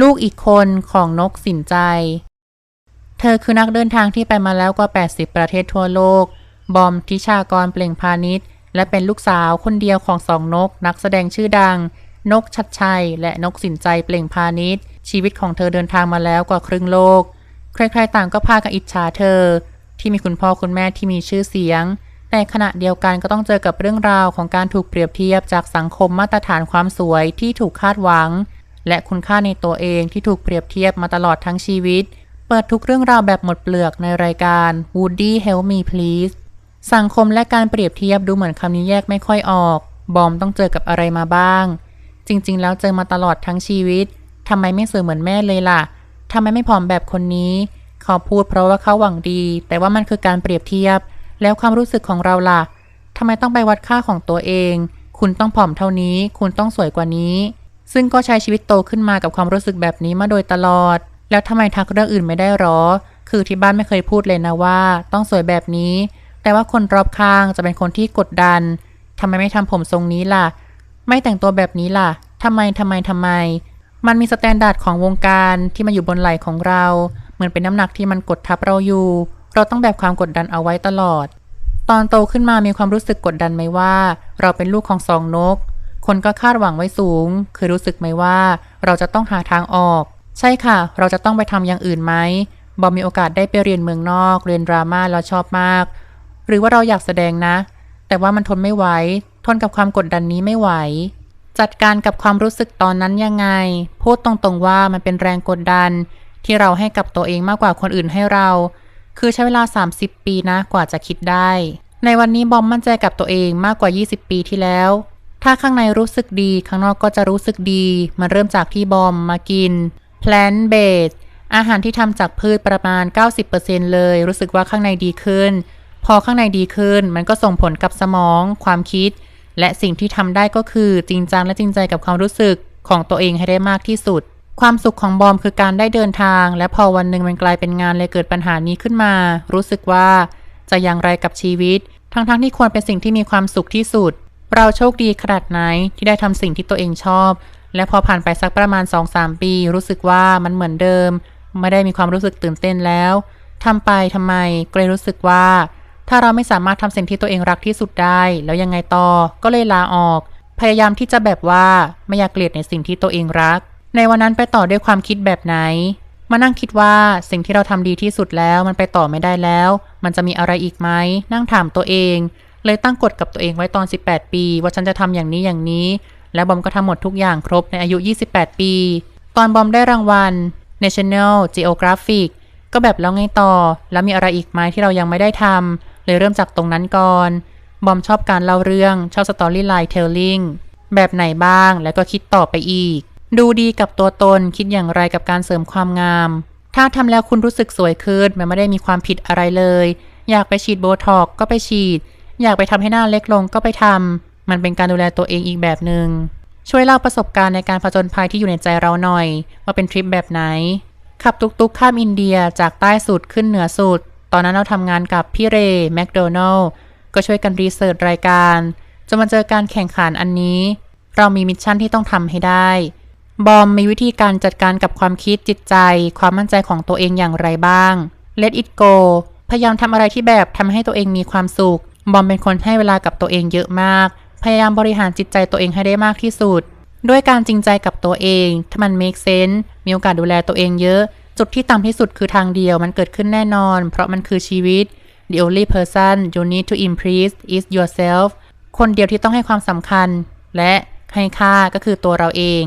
ลูกอีกคนของนกสินใจ เธอคือนักเดินทางที่ไปมาแล้วกว่า 80 ประเทศทั่วโลก บอมทิชากรเปล่งพาณิชย์และเป็นลูกสาวคนเดียวของสองนก นักแสดงชื่อดัง นกชัดชัย และนกสินใจเปล่งพาณิชย์ ชีวิตของเธอเดินทางมาแล้วกว่าครึ่งโลก ใครๆต่างก็พากันอิจฉาเธอ ที่มีคุณพ่อคุณแม่ที่มีชื่อเสียง แต่ขณะเดียวกันก็ต้องเจอกับเรื่องราวของการถูกเปรียบเทียบจากสังคมมาตรฐานความสวยที่ถูกคาดหวัง และคุณค่าในตัวเองที่ถูกเปรียบเทียบมาตลอดทั้งชีวิต เปิดทุกเรื่องราวแบบหมดเปลือกในรายการ Woody Help Me Please สังคมและการเปรียบเทียบดูเหมือนคำนี้แยกไม่ค่อยออก บอมต้องเจอกับอะไรมาบ้าง จริง ๆ แล้วเจอมาตลอดทั้งชีวิตทำไมไม่สวยเหมือนแม่เลยล่ะทำไมไม่ผอมแบบคนนี้ เขาพูดเพราะว่าเขาหวังดี แต่ว่ามันคือการเปรียบเทียบ แล้วความรู้สึกของเราล่ะทำไมต้องไปวัดค่าของตัวเอง คุณต้องผอมเท่านี้ คุณต้องสวยกว่านี้ ซึ่งก็ใช้ชีวิตโตขึ้นมากับความรู้สึกแบบนี้มาโดยตลอด แล้วทำไมทักเรื่องอื่นไม่ได้หรอ คือที่บ้านไม่เคยพูดเลยนะว่า ต้องสวยแบบนี้ แต่ว่าคนรอบข้างจะเป็นคนที่กดดันทำไมไม่ทำผมทรงนี้ล่ะ ไม่แต่งตัวแบบนี้ล่ะทำไมทำไมทำไม มันมีสแตนดาร์ดของวงการที่มาอยู่บนไหล่ของเรา เหมือนเป็นน้ำหนักที่มันกดทับเราอยู่ เราต้องแบบความกดดันเอาไว้ตลอด ตอนโตขึ้นมามีความรู้สึกกดดันไหมว่า เราเป็นลูกของสองนก คนก็คาดหวังไว้สูง คือรู้สึกไหมว่า เราจะต้องหาทางออก ใช่ค่ะ เราจะต้องไปทำอย่างอื่นไหมบอมมีโอกาสได้ไปเรียนเมืองนอก เรียนดราม่าแล้วชอบมาก หรือว่าเราอยากแสดงนะ แต่ว่ามันทนไม่ไหว ทนกับความกดดันนี้ไม่ไหว จัดการกับความรู้สึกตอนนั้นยังไง พูดตรงๆว่ามันเป็นแรงกดดัน ที่เราให้กับตัวเองมากกว่าคนอื่นให้เรา คือใช้เวลา 30 ปีนะกว่าจะคิดได้ ในวันนี้บอมมั่นใจกับตัวเองมากกว่า 20 ปีที่แล้ว ถ้าข้างในรู้สึกดี ข้างนอกก็จะรู้สึกดี มันเริ่มจากที่บอมมากิน plant based อาหารที่ทำจากพืชประมาณ 90%เลย รู้สึกว่าข้างในดีขึ้น พอข้างในดีขึ้น มันก็ส่งผลกับสมอง ความคิด และสิ่งที่ทำได้ก็คือจริงจังและจริงใจกับความรู้สึกของตัวเองให้ได้มากที่สุด ความสุขของบอมคือการได้เดินทาง และพอวันหนึ่งมันกลายเป็นงานเลยเกิดปัญหานี้ขึ้นมา รู้สึกว่าจะอย่างไรกับชีวิต ทั้งๆทที่ควรเป็นสิ่งที่มีความสุขที่สุด เราโชคดีขนาดไหนที่ได้ทำสิ่งที่ตัวเองชอบ และพอผ่านไปสักประมาณ 2-3 ปี รู้สึกว่ามันเหมือนเดิม ไม่ได้มีความรู้สึกตื่นเต้นแล้วทำไปทำไมก็เลยรู้สึกว่า ถ้าเราไม่สามารถทำสิ่งที่ตัวเองรักที่สุดได้ แล้วยังไงต่อก็เลยลาออก พยายามที่จะแบบว่าไม่อยากเกลียดในสิ่งที่ตัวเองรัก ในวันนั้นไปต่อด้วยความคิดแบบไหนมานั่งคิดว่าสิ่งที่เราทำดีที่สุดแล้วมันไปต่อไม่ได้แล้ว มันจะมีอะไรอีกไหมนั่งถามตัวเอง เลยตั้งกฎกับตัวเองไว้ตอน 18 ปี ว่าฉันจะทำอย่างนี้อย่างนี้ และบอมก็ทำหมดทุกอย่างครบในอายุ 28 ปี ตอนบอมได้รางวัล National Geographic ก็แบบแล้วไงต่อ แล้วมีอะไรอีกไหมที่เรายังไม่ได้ทำเลยเริ่มจากตรงนั้นก่อน บอมชอบการเล่าเรื่องชอบสตอรี่ไลน์เทลลิงแบบไหนบ้างแล้วก็คิดต่อไปอีก ดูดีกับตัวตนคิดอย่างไรกับการเสริมความงาม ถ้าทำแล้วคุณรู้สึกสวยขึ้นมันไม่ได้มีความผิดอะไรเลย อยากไปฉีดโบท็อกก็ไปฉีด อยากไปทำให้หน้าเล็กลงก็ไปทำมันเป็นการดูแลตัวเองอีกแบบหนึง่งช่วยเล่าประสบการณ์ในการผจญภัยที่อยู่ในใจเราหน่อย ว่าเป็นทริปแบบไหน ขับตุกๆข้ามอินเดียจากใต้สุดขึ้นเหนือสุด ตอนนั้นเราทำงานกับพี่เรย์แมคโดนัลล์ก็ช่วยกันรีเสิร์ชรายการจนมาเจอการแข่งขันอันนี้ เรามีมิชชั่นที่ต้องทำให้ได้ บอมมีวิธีการจัดการกับความคิดจิตใจ ความมั่นใจของตัวเองอย่างไรบ้าง Let it go พยายามทำอะไรที่แบบทำให้ตัวเองมีความสุข บอมเป็นคนให้เวลากับตัวเองเยอะมาก พยายามบริหารจิตใจตัวเองให้ได้มากที่สุด ด้วยการจริงใจกับตัวเอง ถ้ามัน make sense มีโอกาสดูแลตัวเองเยอะ จุดที่ต่ำที่สุดคือทางเดียวมันเกิดขึ้นแน่นอน เพราะมันคือชีวิต The only person you need to impress is yourself คนเดียวที่ต้องให้ความสำคัญ และให้ค่าก็คือตัวเราเอง